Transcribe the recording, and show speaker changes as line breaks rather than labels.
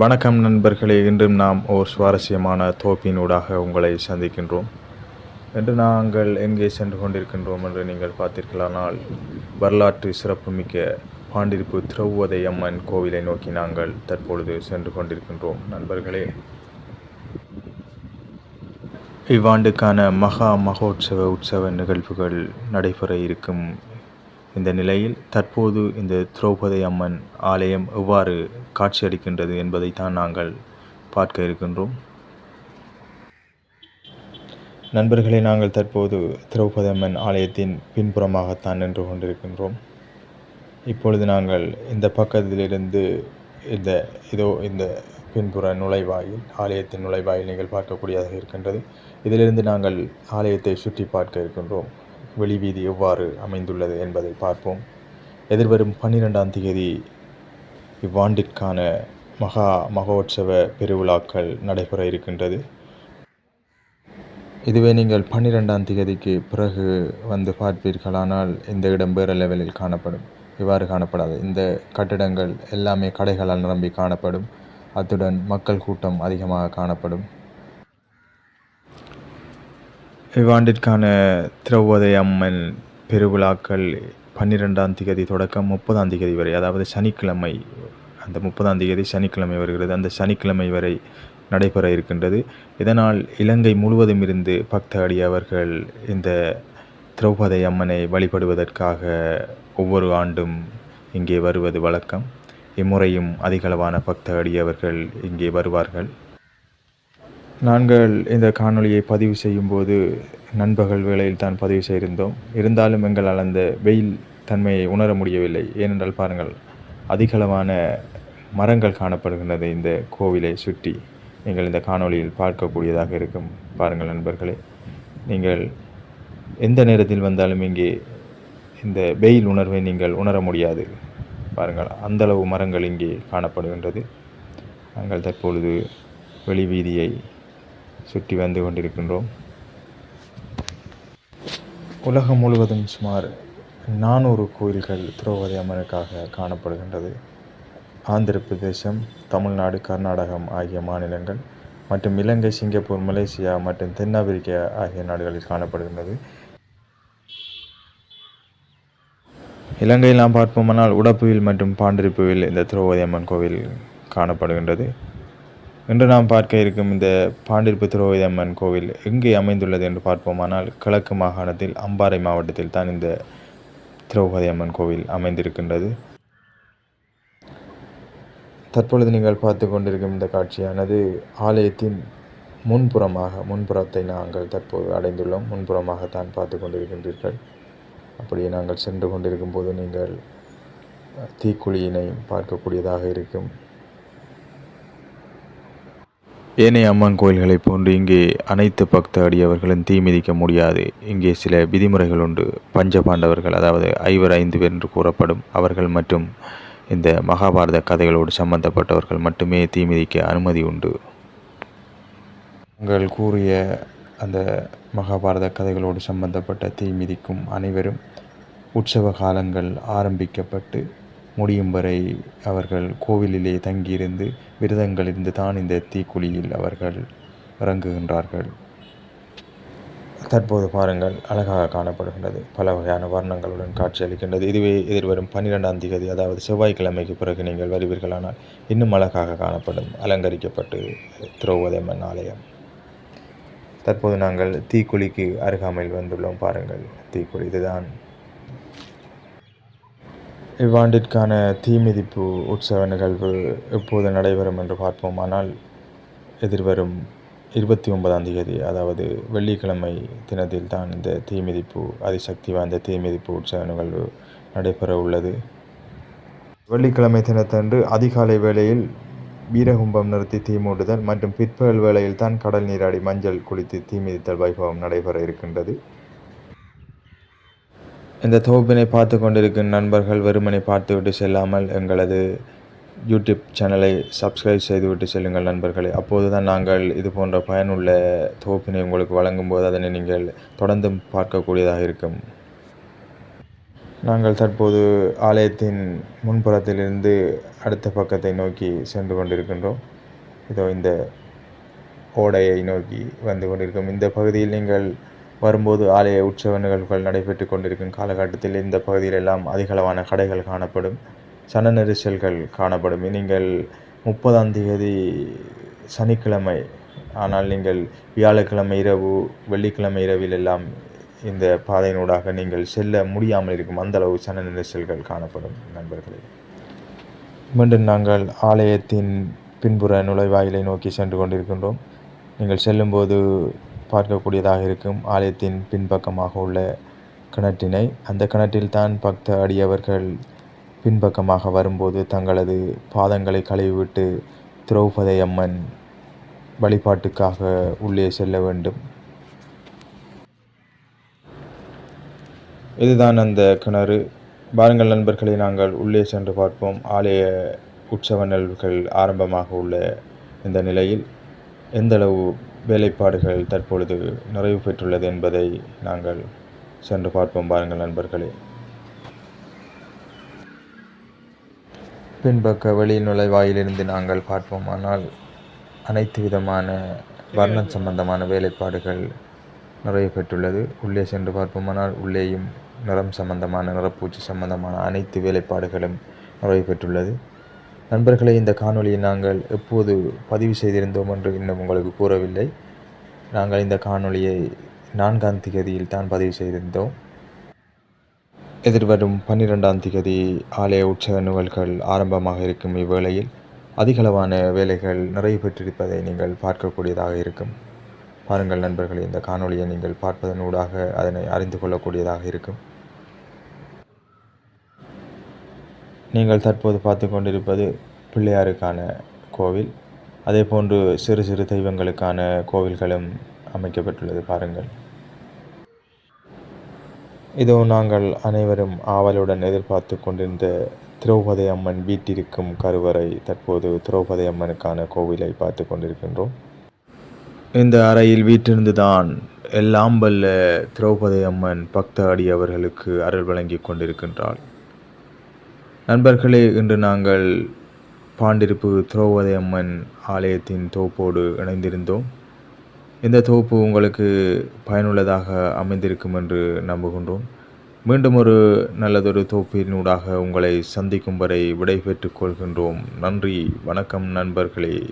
வணக்கம் நண்பர்களே இன்றும் நாம் ஓர் சுவாரஸ்யமான தோப்பினூடாக உங்களை சந்திக்கின்றோம். என்று நாங்கள் எங்கே சென்று கொண்டிருக்கின்றோம் என்று நீங்கள் பார்த்தீர்களானால் வரலாற்று சிறப்புமிக்க பாண்டிருப்பு திரௌவதை அம்மன் கோவிலை நோக்கி நாங்கள் தற்பொழுது சென்று கொண்டிருக்கின்றோம். நண்பர்களே இவ்வாண்டுக்கான மகா மகோற்சவ உற்சவ நிகழ்வுகள் நடைபெற இருக்கும் இந்த நிலையில் தற்போது இந்த திரௌபதி அம்மன் ஆலயம் எவ்வாறு காட்சியளிக்கின்றது என்பதைத்தான் நாங்கள் பார்க்க இருக்கின்றோம். நண்பர்களை நாங்கள் தற்போது திரௌபதி அம்மன் ஆலயத்தின் பின்புறமாகத்தான் நின்று கொண்டிருக்கின்றோம். இப்பொழுது நாங்கள் இந்த பக்கத்திலிருந்து இந்த இதோ இந்த பின்புற நுழைவாயில் ஆலயத்தின் நுழைவாயில் நீங்கள் பார்க்கக்கூடியதாக இருக்கின்றது. இதிலிருந்து நாங்கள் ஆலயத்தை சுற்றி பார்க்க இருக்கின்றோம். வெளிவீதி எவ்வாறு அமைந்துள்ளது என்பதை பார்ப்போம். எதிர்வரும் பன்னிரெண்டாம் தேதி இவ்வாண்டிற்கான மகா மகோற்சவ பெருவிழாக்கள் நடைபெற இருக்கின்றது. இதுவே நீங்கள் பன்னிரெண்டாம் தேதிக்கு பிறகு வந்து பார்ப்பீர்களானால் இந்த இடம் வேறு லெவலில் காணப்படும். இவ்வாறு காணப்படாது. இந்த கட்டிடங்கள் எல்லாமே கடைகளால் நிரம்பி காணப்படும். அத்துடன் மக்கள் கூட்டம் அதிகமாக காணப்படும். இவ்வாண்டிற்கான திரௌபதி அம்மன் பெருவிழாக்கள் பன்னிரெண்டாம் திகதி தொடக்கம் முப்பதாம் திகதி வரை அதாவது சனிக்கிழமை அந்த முப்பதாம் தேதி சனிக்கிழமை வருகிறது. அந்த சனிக்கிழமை வரை நடைபெற இருக்கின்றது. இதனால் இலங்கை முழுவதும் இருந்து பக்த அடியவர்கள் இந்த திரௌபதி அம்மனை வழிபடுவதற்காக ஒவ்வொரு ஆண்டும் இங்கே வருவது வழக்கம். இம்முறையும் அதிகளவான பக்த அடியவர்கள் இங்கே வருவார்கள். நாங்கள் இந்த காணொளியை பதிவு செய்யும்போது நண்பகல் வேளையில் தான் பதிவு செய்திருந்தோம். இருந்தாலும் எங்களால் அந்த வெயில் தன்மையை உணர முடியவில்லை. ஏனென்றால் பாருங்கள் அதிகளவான மரங்கள் காணப்படுகின்றது இந்த கோவிலை சுற்றி. நீங்கள் இந்த காணொளியில் பார்க்கக்கூடியதாக இருக்கும். பாருங்கள் நண்பர்களே நீங்கள் எந்த நேரத்தில் வந்தாலும் இங்கே இந்த வெயில் உணர்வை நீங்கள் உணர முடியாது. பாருங்கள் அந்தளவு மரங்கள் இங்கே காணப்படுகின்றது. நாங்கள் தற்பொழுது வெளி வீதியை சுற்றி வந்து கொண்டிருக்கின்றோம். உலகம் முழுவதும் சுமார் நானூறு கோயில்கள் திரௌபதி அம்மனுக்காக காணப்படுகின்றது. ஆந்திர பிரதேசம் தமிழ்நாடு கர்நாடகம் ஆகிய மாநிலங்கள் மற்றும் இலங்கை சிங்கப்பூர் மலேசியா மற்றும் தென்னாப்பிரிக்கா ஆகிய நாடுகளில் காணப்படுகின்றது. இலங்கையில் நாம் பார்ப்போமானால் உடப்புவில் மற்றும் பாண்டிருப்புவில் இந்த திரௌபதி அம்மன் கோவில் காணப்படுகின்றது. இன்று நாம் பார்க்க இருக்கும் இந்த பாண்டிருப்பு திரௌபதி அம்மன் கோவில் எங்கே அமைந்துள்ளது என்று பார்ப்போமானால் கிழக்கு மாகாணத்தில் அம்பாறை மாவட்டத்தில் தான் இந்த திரௌபதி அம்மன் கோவில் அமைந்திருக்கின்றது. தற்பொழுது நீங்கள் பார்த்து கொண்டிருக்கும் இந்த காட்சியானது ஆலயத்தின் முன்புறமாக முன்புறத்தை நாங்கள் தற்போது அடைந்துள்ளோம். முன்புறமாகத்தான் பார்த்து கொண்டிருக்கின்றீர்கள். அப்படியே நாங்கள் சென்று கொண்டிருக்கும் போது நீங்கள் தீக்குழியினை பார்க்கக்கூடியதாக இருக்கும். ஏனைய அம்மன் கோயில்களைப் போன்று இங்கே அனைத்து பக்த அடியவர்களும் தீ மிதிக்க முடியாது. இங்கே சில விதிமுறைகள் உண்டு. பஞ்ச பாண்டவர்கள் அதாவது ஐவர் ஐந்து பேர் என்று கூறப்படும் அவர்கள் மற்றும் இந்த மகாபாரத கதைகளோடு சம்பந்தப்பட்டவர்கள் மட்டுமே தீ மிதிக்க அனுமதி உண்டு. உங்கள் கூறிய அந்த மகாபாரத கதைகளோடு சம்பந்தப்பட்ட தீ மிதிக்கும் அனைவரும் உற்சவ காலங்கள் ஆரம்பிக்கப்பட்டு முடியும் வரை அவர்கள் கோவிலிலே தங்கியிருந்து விரதங்களிருந்து தான் இந்த தீக்குழியில் அவர்கள் இறங்குகின்றார்கள். தற்போது பாருங்கள் அழகாக காணப்படுகின்றது. பல வகையான வர்ணங்களுடன் காட்சியளிக்கின்றது இதுவே எதிர்வரும் பன்னிரெண்டாம் தேதி அதாவது செவ்வாய்க்கிழமைக்கு பிறகு நீங்கள் வருவீர்களானால் இன்னும் அழகாக காணப்படும் அலங்கரிக்கப்பட்டு திரௌபதியம்மன் ஆலயம். தற்போது நாங்கள் தீக்குழிக்கு அருகாமையில் வந்துள்ளோம். பாருங்கள் தீக்குழி இதுதான். இவ்வாண்டிற்கான தீமிதிப்பு உற்சவ நிகழ்வு எப்போது நடைபெறும் என்று பார்ப்போமானால் எதிர்வரும் இருபத்தி ஒன்பதாம் தேதி அதாவது வெள்ளிக்கிழமை தினத்தில் தான் இந்த தீமிதிப்பு அதிசக்தி வாய்ந்த தீமிதிப்பு உற்சவ நிகழ்வு நடைபெற உள்ளது. வெள்ளிக்கிழமை தினத்தன்று அதிகாலை வேளையில் வீரகும்பம் நிறுத்தி தீமூட்டுதல் மற்றும் பிற்பகல் வேளையில் தான் கடல் நீராடி மஞ்சள் குளித்து தீமிதித்தல் வைபவம் நடைபெற இருக்கின்றது. இந்த தொகுப்பினை பார்த்து கொண்டிருக்கும் நண்பர்கள் வெறுமனை பார்த்துவிட்டு செல்லாமல் எங்களது யூடியூப் சேனலை சப்ஸ்கிரைப் செய்துவிட்டு செல்லுங்கள் நண்பர்களே. அப்போது தான் நாங்கள் இது போன்ற பயனுள்ள தொகுப்பினை உங்களுக்கு வழங்கும் போது அதனை நீங்கள் தொடர்ந்து பார்க்கக்கூடியதாக இருக்கும். நாங்கள் தற்போது ஆலயத்தின் முன்புறத்திலிருந்து அடுத்த பக்கத்தை நோக்கி சென்று கொண்டிருக்கின்றோம். இதோ இந்த ஓடையை நோக்கி வந்து கொண்டிருக்கும். இந்த பகுதியில் நீங்கள் வரும்போது ஆலய உற்சவ நிகழ்வுகள் நடைபெற்று கொண்டிருக்கும் காலகட்டத்தில் இந்த பகுதியிலெல்லாம் அதிகளவான கடைகள் காணப்படும். சன நெரிசல்கள் காணப்படும். நீங்கள் முப்பதாம் தேதி சனிக்கிழமை ஆனால் நீங்கள் வியாழக்கிழமை இரவு வெள்ளிக்கிழமை இரவில் எல்லாம் இந்த பாதையினூடாக நீங்கள் செல்ல முடியாமல் இருக்கும் அந்தளவு சன நெரிசல்கள் காணப்படும் நண்பர்களே. மீண்டும் நாங்கள் ஆலயத்தின் பின்புற நுழைவாயிலை நோக்கி சென்று கொண்டிருக்கின்றோம். நீங்கள் செல்லும்போது பார்க்கக்கூடியதாக இருக்கும். ஆலயத்தின் பின்பக்கமாக உள்ள கிணற்றினை அந்த கிணற்றில்தான் பக்த அடியவர்கள் பின்பக்கமாக வரும்போது தங்களது பாதங்களை கழுவிவிட்டு திரௌபதி அம்மன் வழிபாட்டுக்காக உள்ளே செல்ல வேண்டும். இதுதான் அந்த கிணறு. பாருங்கள் நண்பர்களை நாங்கள் உள்ளே சென்று பார்ப்போம். ஆலய உற்சவ நிகழ்வுகள் ஆரம்பமாக உள்ள இந்த நிலையில் எந்தளவு வேலைப்பாடுகள் தற்பொழுது நிறைவு பெற்றுள்ளது என்பதை நாங்கள் சென்று பார்ப்போம் பாருங்கள் நண்பர்களே. பின்பக்க வெளி நுழைவாயிலிருந்து நாங்கள் பார்ப்போம். ஆனால் அனைத்து விதமான வர்ணம் சம்பந்தமான வேலைப்பாடுகள் நிறைவு பெற்றுள்ளது. உள்ளே சென்று பார்ப்போமானால் உள்ளேயும் நிறம் சம்பந்தமான நிறப்பூச்சி சம்பந்தமான அனைத்து வேலைப்பாடுகளும் நிறைவு பெற்றுள்ளது. நண்பர்களை இந்த காணொலியை நாங்கள் எப்போது பதிவு செய்திருந்தோம் என்று இன்னும் உங்களுக்கு கூறவில்லை. நாங்கள் இந்த காணொலியை நான்காம் திகதியில் தான் பதிவு செய்திருந்தோம். எதிர்வரும் பன்னிரெண்டாம் திகதி ஆலய உற்சவ நிகழ்கள் ஆரம்பமாக இருக்கும் இவ்வேளையில் அதிகளவான வேலைகள் நிறைவு பெற்றிருப்பதை நீங்கள் பார்க்கக்கூடியதாக இருக்கும். பாருங்கள் நண்பர்களே இந்த காணொலியை நீங்கள் பார்ப்பதன் ஊடாக அதனை அறிந்து கொள்ளக்கூடியதாக இருக்கும். நீங்கள் தற்போது பார்த்து கொண்டிருப்பது பிள்ளையாருக்கான கோவில். அதே போன்று சிறு சிறு தெய்வங்களுக்கான கோவில்களும் அமைக்கப்பட்டுள்ளது. பாருங்கள். இதோ நாங்கள் அனைவரும் ஆவலுடன் எதிர்பார்த்து கொண்டிருந்த திரௌபதி அம்மன் வீட்டிருக்கும் கருவறை தற்போது திரௌபதி அம்மனுக்கான கோவிலை பார்த்து கொண்டிருக்கின்றோம். இந்த அறையில் வீட்டிருந்து தான் எல்லாம் வல்ல திரௌபதி அம்மன் பக்த அடியவர்களுக்கு அருள் வழங்கி கொண்டிருக்கின்றாள். நண்பர்களே இன்று நாங்கள் பாண்டிருப்பு திரௌபதி அம்மன் ஆலயத்தின் தோப்போடு இணைந்திருந்தோம். இந்த தொகுப்பு உங்களுக்கு பயனுள்ளதாக அமைந்திருக்கும் என்று நம்புகின்றோம். மீண்டும் ஒரு நல்லதொரு தொகுப்பினூடாக உங்களை சந்திக்கும் வரை விடைபெற்றுக் கொள்கின்றோம். நன்றி வணக்கம் நண்பர்களே.